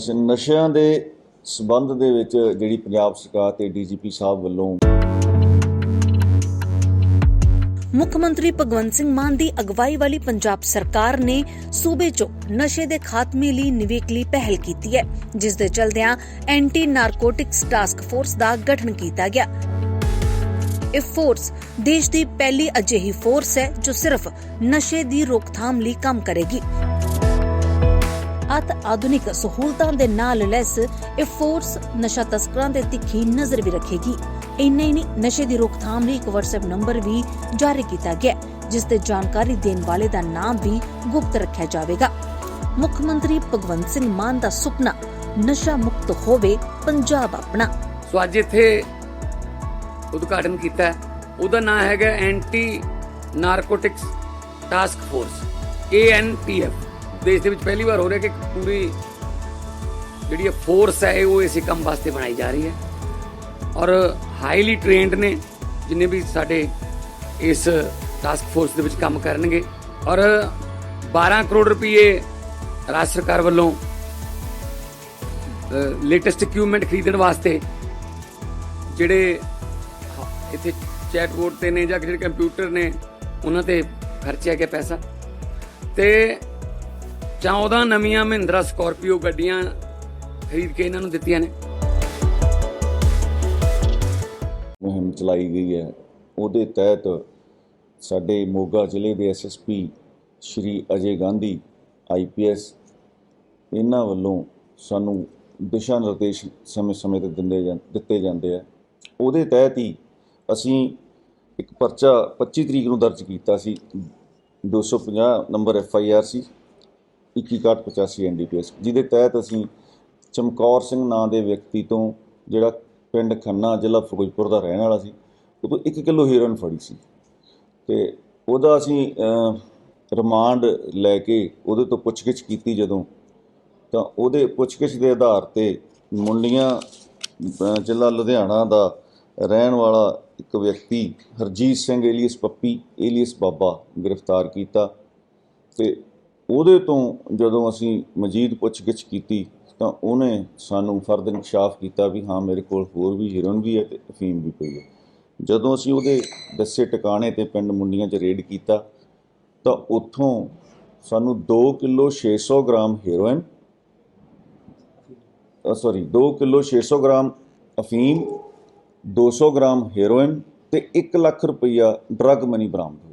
ਅਸੀਂ ਨਸ਼ਿਆਂ ਦੇ ਸਬੰਧ ਦੇ ਵਿੱਚ ਜਿਹੜੀ ਪੰਜਾਬ ਸਰਕਾਰ ਤੇ ਡੀਜੀਪੀ ਸਾਹਿਬ ਵੱਲੋਂ ਮੁੱਖ ਮੰਤਰੀ ਭਗਵੰਤ ਸਿੰਘ ਮਾਨ ਦੀ ਅਗਵਾਈ ਵਾਲੀ ਪੰਜਾਬ ਸਰਕਾਰ ਨੇ ਸੂਬੇ 'ਚੋਂ ਨਸ਼ੇ ਦੇ ਖਾਤਮੇ ਲਈ ਨਿਵੇਕਲੀ ਪਹਿਲ ਕੀਤੀ ਹੈ, ਜਿਸ ਦੇ ਚਲਦਿਆਂ ਐਂਟੀ ਨਾਰਕੋਟਿਕਸ ਟਾਸਕ ਫੋਰਸ ਦਾ ਗਠਨ ਕੀਤਾ ਗਿਆ। ਇਹ ਫੋਰਸ ਦੇਸ਼ ਦੀ ਪਹਿਲੀ ਅਜਿਹੀ ਫੋਰਸ ਹੈ ਜੋ ਸਿਰਫ ਨਸ਼ੇ ਦੀ ਰੋਕਥਾਮ ਲਈ ਕੰਮ ਕਰੇਗੀ। ਅਤ ਆਧੁਨਿਕ ਸਹੂਲਤਾਂ ਦੇ ਨਾਲ ਲੈਸ ਇਹ ਫੋਰਸ ਨਸ਼ਾ ਤਸਕਰਾਂ ਤੇ ਤਿੱਖੀ ਨਜ਼ਰ ਵੀ ਰੱਖੇਗੀ। ਇੰਨਾ ਹੀ ਨਹੀਂ, ਨਸ਼ੇ ਦੀ ਰੋਕਥਾਮ ਲਈ ਇੱਕ WhatsApp ਨੰਬਰ ਵੀ ਜਾਰੀ ਕੀਤਾ ਗਿਆ, ਜਿਸ ਤੇ ਜਾਣਕਾਰੀ ਦੇਣ ਵਾਲੇ ਦਾ ਨਾਮ ਵੀ ਗੁਪਤ ਰੱਖਿਆ ਜਾਵੇਗਾ। ਮੁੱਖ ਮੰਤਰੀ ਭਗਵੰਤ ਸਿੰਘ ਮਾਨ ਦਾ ਸੁਪਨਾ, ਨਸ਼ਾ ਮੁਕਤ ਹੋਵੇ ਪੰਜਾਬ ਆਪਣਾ। ਸੋ ਅੱਜ ਇੱਥੇ ਉਦਘਾਟਨ ਕੀਤਾ ਉਹਦਾ ਨਾਮ ਹੈਗਾ anti narcotics task force ANTF ਦੇਸ਼ ਦੇ ਵਿੱਚ ਪਹਿਲੀ ਵਾਰ ਹੋ ਰਿਹਾ ਕਿ ਪੂਰੀ ਜਿਹੜੀ ਇਹ ਫੋਰਸ ਹੈ, ਉਹ ਇਸੇ ਕੰਮ ਵਾਸਤੇ ਬਣਾਈ ਜਾ ਰਹੀ ਹੈ। ਔਰ ਹਾਈਲੀ ਟ੍ਰੇਨਡ ਨੇ, ਜਿੰਨੇ ਵੀ ਸਾਡੇ ਇਸ ਟਾਸਕ ਫੋਰਸ ਦੇ ਵਿੱਚ ਕੰਮ ਕਰਨਗੇ। ਔਰ 12 ਕਰੋੜ ਰੁਪਏ ਰਾਜ ਸਰਕਾਰ ਵੱਲੋਂ ਲੇਟੈਸਟ ਇਕਵਿਪਮੈਂਟ ਖਰੀਦਣ ਵਾਸਤੇ ਜਿਹੜੇ ਇੱਥੇ ਚੈਟ ਤੇ ਨੇ ਜਾਂ ਜਿਹੜੇ ਕੰਪਿਊਟਰ ਨੇ, ਉਹਨਾਂ ਤੇ ਖਰਚਿਆ ਗਿਆ ਪੈਸਾ। ਤੇ 14 ਨਵੀਆਂ ਮਹਿੰਦਰਾ ਸਕਾਰਪੀਓ ਗੱਡੀਆਂ ਖਰੀਦ ਕੇ ਇਹਨਾਂ ਨੂੰ ਦਿੱਤੀਆਂ ਨੇ। ਮੁਹਿੰਮ ਚਲਾਈ ਗਈ ਹੈ। ਉਹਦੇ ਤਹਿਤ ਸਾਡੇ ਮੋਗਾ ਜ਼ਿਲ੍ਹੇ ਦੇ ਐਸਐਸਪੀ ਸ਼੍ਰੀ ਅਜੇ ਗਾਂਧੀ ਆਈਪੀਐਸ ਇਹਨਾਂ ਵੱਲੋਂ ਸਾਨੂੰ ਦਿਸ਼ਾ ਨਿਰਦੇਸ਼ ਸਮੇਂ-ਸਮੇਂ ਤੇ ਦਿੰਦੇ ਜਾਂ, ਦਿੱਤੇ ਜਾਂਦੇ ਆ। ਉਹਦੇ ਤਹਿਤ ਹੀ ਅਸੀਂ ਇੱਕ ਪਰਚਾ 25 ਤਰੀਕ ਨੂੰ ਦਰਜ ਕੀਤਾ ਸੀ। 250 ਨੰਬਰ ਐਫ ਆਈ ਆਰ ਸੀ। 2185 ਐਨਡੀਪੀਐਸ ਜਿਹਦੇ ਤਹਿਤ ਅਸੀਂ ਚਮਕੌਰ ਸਿੰਘ ਨਾਂ ਦੇ ਵਿਅਕਤੀ ਤੋਂ ਜਿਹੜਾ ਪਿੰਡ ਖੰਨਾ ਜ਼ਿਲ੍ਹਾ ਫਿਰੋਜ਼ਪੁਰ ਦਾ ਰਹਿਣ ਵਾਲਾ ਸੀ ਉਹ ਤੋਂ 1 ਕਿਲੋ ਹੀਰੋਇਨ ਫੜੀ ਸੀ ਤੇ ਉਹਦਾ ਅਸੀਂ ਰਿਮਾਂਡ ਲੈ ਕੇ ਉਹਦੇ ਤੋਂ ਪੁੱਛਗਿੱਛ ਕੀਤੀ ਜਦੋਂ ਤਾਂ ਉਹਦੇ ਪੁੱਛਗਿੱਛ ਦੇ ਆਧਾਰ ਤੇ ਮੁੰਡੀਆਂ ਜ਼ਿਲ੍ਹਾ ਲੁਧਿਆਣਾ ਦਾ ਰਹਿਣ ਵਾਲਾ ਇੱਕ ਵਿਅਕਤੀ ਹਰਜੀਤ ਸਿੰਘ ਏਲੀਅਸ ਪੱਪੀ, ਏਲੀਅਸ ਬਾਬਾ ਗ੍ਰਿਫਤਾਰ ਕੀਤਾ ਤੇ ਉਹਦੇ ਤੋਂ ਜਦੋਂ ਅਸੀਂ ਮਜੀਦ ਪੁੱਛਗਿੱਛ ਕੀਤੀ ਤਾਂ ਉਹਨੇ ਸਾਨੂੰ ਫਰਦ ਇਨਕਸ਼ਾਫ ਕੀਤਾ ਵੀ ਹਾਂ, ਮੇਰੇ ਕੋਲ ਹੋਰ ਵੀ ਹੀਰੋਇਨ ਵੀ ਹੈ ਤੇ ਅਫੀਮ ਵੀ ਪਈ ਹੈ। ਜਦੋਂ ਅਸੀਂ ਉਹਦੇ ਦੱਸੇ ਟਿਕਾਣੇ ਤੇ ਪਿੰਡ ਮੁੰਡੀਆਂ 'ਚ ਰੇਡ ਕੀਤਾ ਤਾਂ ਉੱਥੋਂ ਸਾਨੂੰ 2 kilo 600 gram heroin sorry 2 kilo 600 gram ਅਫੀਮ 200 ਗ੍ਰਾਮ ਹੀਰੋਇਨ ਤੇ 1 ਲੱਖ ਰੁਪਈਆ ਡਰੱਗ ਮਨੀ ਬਰਾਮਦ ਹੋਈ।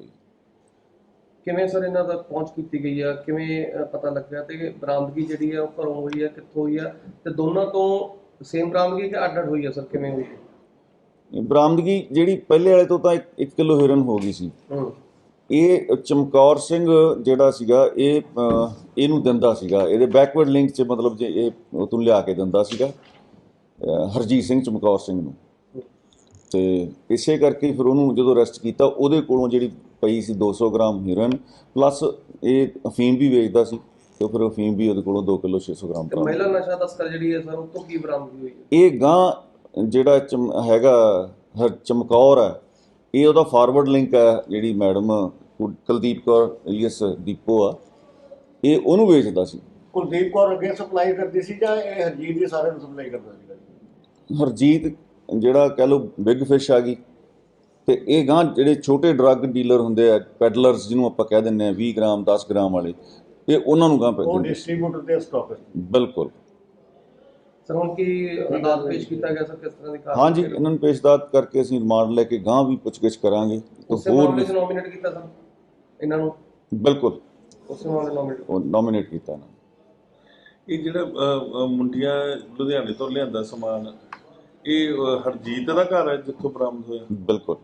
ਕਿਵੇਂ ਸਰ ਇਹਨਾਂ ਦਾ ਪਹੁੰਚ ਕੀਤੀ ਗਈ ਆ? ਕਿਵੇਂ ਅ, ਪਤਾ ਲੱਗਿਆ ਤੇ ਬਰਾਮਦਗੀ ਜਿਹੜੀ ਆ ਉਹ ਘਰੋਂ ਹੋਈ ਆ ਕਿੱਥੋਂ ਹੋਈ ਆ? ਤੇ ਦੋਨਾਂ ਤੋਂ ਸੇਮ ਬਰਾਮਦਗੀ ਕਿ ਅੱਡ ਅੱਡ ਹੋਈ ਆ ਸਰ? ਕਿਵੇਂ ਹੋਈ? ਬਰਾਮਦਗੀ ਜਿਹੜੀ ਪਹਿਲੇ ਵਾਲੇ ਤੋਂ ਤਾਂ 1 ਕਿਲੋ ਹੀਰੋਇਨ ਹੋ ਗਈ ਸੀ। ਹੂੰ। ਇਹ ਚਮਕੌਰ ਸਿੰਘ ਜਿਹੜਾ ਸੀਗਾ ਇਹ ਇਹਨੂੰ ਦਿੰਦਾ ਸੀਗਾ। ਇਹਦੇ ਬੈਕਵਰਡ ਲਿੰਕ 'ਚ ਮਤਲਬ ਜੇ ਇਹ ਉਹ ਤੋਂ ਲਿਆ ਕੇ ਦਿੰਦਾ ਸੀਗਾ ਹਰਜੀਤ ਸਿੰਘ ਚਮਕੌਰ ਸਿੰਘ ਨੂੰ। ਤੇ ਇਸੇ ਕਰਕੇ ਫਿਰ ਉਹਨੂੰ ਜਦੋਂ ਅਰੈਸਟ ਕੀਤਾ ਉਹਦੇ ਕੋਲੋਂ ਜਿਹੜੀ ਪਈ ਸੀ 200 ਗ੍ਰਾਮ ਹੀਰੋਇਨ ਪਲੱਸ ਇਹ ਅਫੀਮ ਵੀ ਵੇਚਦਾ ਸੀ ਤੇ ਫਿਰ ਅਫੀਮ ਵੀ ਉਹਦੇ ਕੋਲੋਂ 2 ਕਿਲੋ 600 ਗ੍ਰਾਮ ਤੇ ਬਰਾਮਦ ਮਹਿਲਾ ਨਸ਼ਾ ਤਸਕਰ ਜਿਹੜੀ ਹੈ ਸਰ ਉਹ ਤੋਂ ਕੀ ਬਰਾਮਦਗੀ ਹੋਈ ਹੈ? ਇਹ ਗਾਂ ਜਿਹੜਾ ਚਮ- ਹੈਗਾ ਹਰ ਚਮਕੌਰ ਹੈ ਇਹ ਉਹਦਾ ਫਾਰਵਰਡ ਲਿੰਕ ਹੈ ਜਿਹੜੀ ਮੈਡਮ ਕੁਲਦੀਪ ਕੌਰ ਇਲੀਅਸ ਦੀਪੋ ਆ ਇਹ ਉਹਨੂੰ ਵੇਚਦਾ ਸੀ। ਕੁਲਦੀਪ ਕੌਰ ਅੱਗੇ ਸਪਲਾਈ ਕਰਦੀ ਸੀ ਜਾਂ ਇਹ ਹਰਜੀਤ ਜੀ ਸਾਰਿਆਂ ਨੂੰ ਸਪਲਾਈ ਕਰਦਾ ਜੀ? ਹਰਜੀਤ ਜਿਹੜਾ ਕਹਿ ਲਓ ਬਿਗ ਫਿਸ਼ ਆ ਗਈ ਤੇ ਇਹ ਗਾਂ ਜਿਹੜੇ ਛੋਟੇ ਡਰੱਗ ਡੀਲਰ ਹੁੰਦੇ ਆ ਪੈਡਲਰਸ ਜਿਹਨੂੰ ਆਪਾਂ ਕਹਿ ਦਿੰਦੇ ਆ 20 ਗ੍ਰਾਮ 10 ਗ੍ਰਾਮ ਵਾਲੇ ਇਹ ਉਹਨਾਂ ਨੂੰ ਗਾਂ ਉਹ ਪੈਂਦੇ ਡਿਸਟ੍ਰੀਬਿਊਟਰ ਤੇ ਸਟਾਕਰ ਬਿਲਕੁਲ। ਸਰ ਹੁਣ ਕੀ ਅਦਾਲਤ ਪੇਸ਼ ਕੀਤਾ ਗਿਆ ਸਰ ਕਿਸ ਤਰ੍ਹਾਂ ਦੀ ਕਾਰਵਾਈ ਹਾਂਜੀ ਇਹਨਾਂ ਨੂੰ ਪੇਸ਼ਦਾਰ ਕਰਕੇ ਅਸੀਂ ਰਿਮਾਂਡ ਲੈ ਕੇ ਗਾਂ ਵੀ ਪੁੱਛਗਿੱਛ ਕਰਾਂਗੇ ਤੇ ਹੋਰ ਵੀ ਨੋਮੀਨੇਟ ਕੀਤਾ ਸਰ? ਇਹਨਾਂ ਨੂੰ? ਬਿਲਕੁਲ। ਉਸੇ ਮਾਮਲੇ ਨੋਮੀਨੇਟ ਉਹ ਨੋਮੀਨੇਟ ਕੀਤਾ ਨੂੰ। ਇਹ ਜਿਹੜਾ ਮੁੰਡੀਆਂ ਲੁਧਿਆਣੇ ਤੋਂ ਲਿਆਂਦਾ ਸਮਾਨ ਇਹ ਹਰਜੀਤ ਦਾ ਘਰ ਹੈ ਜਿੱਥੋਂ ਬਰਾਮਦ ਹੋਇਆ? ਬਿਲਕੁਲ।